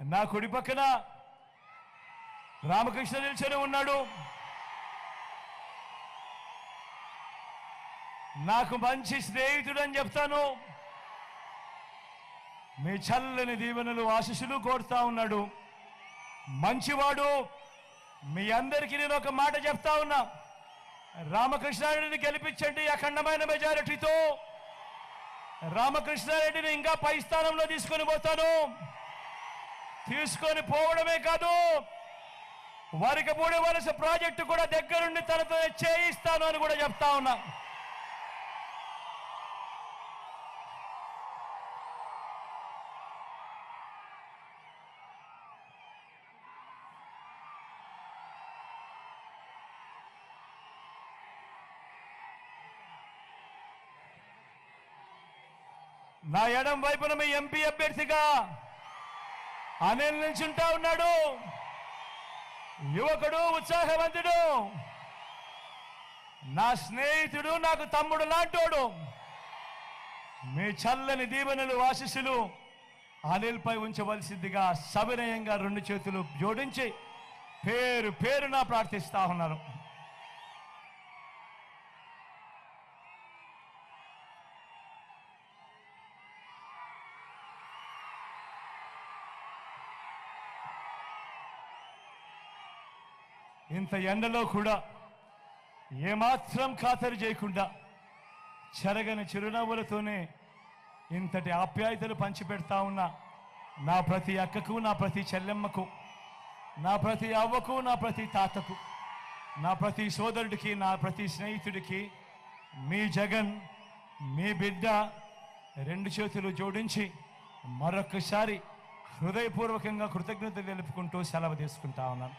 నా కుడి పక్కన రామకృష్ణ నిల్చొని ఉన్నాడు. నాకు మంచి స్నేహితుడు అని చెప్తాను. మీ చల్లని దీవెనలు ఆశీస్సులు కోరుతా ఉన్నాడు. మంచివాడు మీ అందరికీ నేను ఒక మాట చెప్తా ఉన్నా. రామకృష్ణారెడ్డిని గెలిపించండి అఖండమైన మెజారిటీతో రామకృష్ణారెడ్డిని ఇంకా పై స్థానంలో తీసుకొని పోతాను. తీసుకొని పోవడమే కాదు. వారికి మూడు వలస ప్రాజెక్టు కూడా దగ్గరుండి తనతో చేయిస్తాను అని కూడా చెప్తా ఉన్నా. నా ఎడం వైపున మీ ఎంపీ అభ్యర్థిగా అనిల్ నిల్చుంటా ఉన్నాడు. యువకుడు ఉత్సాహవంతుడు. నా స్నేహితుడు నాకు తమ్ముడు లాంటోడు. మీ చల్లని దీవెనలు ఆశీస్సులు అనిల్పై ఉంచవలసిందిగా సవినయంగా రెండు చేతులు జోడించి పేరు పేరున ప్రార్థిస్తా ఉన్నారు. ఇంత ఎండలో కూడా ఏమాత్రం ఖాతరు చేయకుండా చెరగని చిరునవ్వులతోనే ఇంతటి ఆప్యాయతలు పంచిపెడతా ఉన్నా నా ప్రతి అక్కకు నా ప్రతి చెల్లెమ్మకు నా ప్రతి అవ్వకు నా ప్రతి తాతకు నా ప్రతి సోదరుడికి నా ప్రతి స్నేహితుడికి మీ జగన్ మీ బిడ్డ రెండు చేతులు జోడించి మరొకసారి హృదయపూర్వకంగా కృతజ్ఞతలు తెలుపుకుంటూ సెలవు తీసుకుంటా ఉన్నాను.